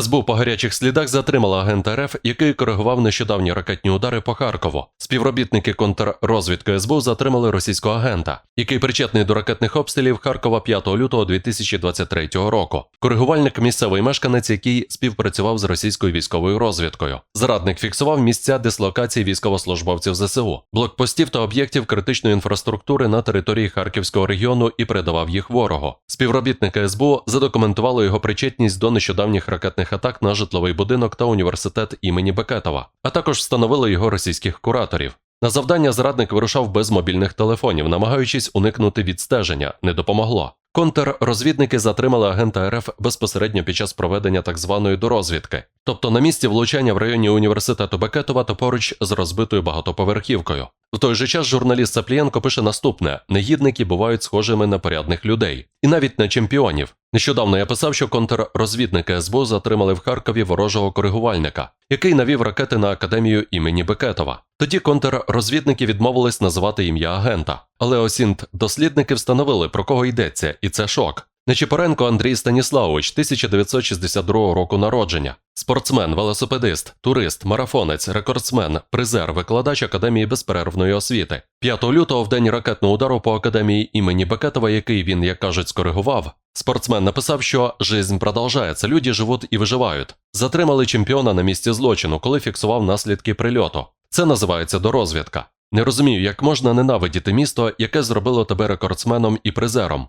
СБУ по гарячих слідах затримала агента РФ, який коригував нещодавні ракетні удари по Харкову. Співробітники контррозвідки СБУ затримали російського агента, який причетний до ракетних обстрілів Харкова 5 лютого 2023 року. Коригувальник місцевий мешканець, який співпрацював з російською військовою розвідкою. Зрадник фіксував місця дислокації військовослужбовців ЗСУ, блокпостів та об'єктів критичної інфраструктури на території Харківського регіону і передавав їх ворогу. Співробітники СБУ задокументували його причетність до нещодавніх ракетних атак на житловий будинок та університет імені Бекетова, а також встановили його російських кураторів. На завдання зрадник вирушав без мобільних телефонів, намагаючись уникнути відстеження, не допомогло. Контррозвідники затримали агента РФ безпосередньо під час проведення так званої дорозвідки, тобто на місці влучання в районі університету Бекетова та поруч з розбитою багатоповерхівкою. В той же час журналіст Саплієнко пише наступне: негідники бувають схожими на порядних людей, і навіть на чемпіонів. Нещодавно я писав, що контррозвідники СБУ затримали в Харкові ворожого коригувальника, який навів ракети на академію імені Бекетова. Тоді контррозвідники відмовились називати ім'я агента, але осінт дослідники встановили про кого йдеться, і це шок. Нечіпоренко Андрій Станіславович, 1962 року народження, спортсмен, велосипедист, турист, марафонець, рекордсмен, призер, викладач Академії безперервної освіти. 5 лютого, в день ракетного удару по академії імені Бекетова, який він, як кажуть, скоригував, спортсмен написав, що жизнь продовжається, люди живуть і виживають. Затримали чемпіона на місці злочину, коли фіксував наслідки прильоту. Це називається дорозвідка. Не розумію, як можна ненавидіти місто, яке зробило тебе рекордсменом і призером.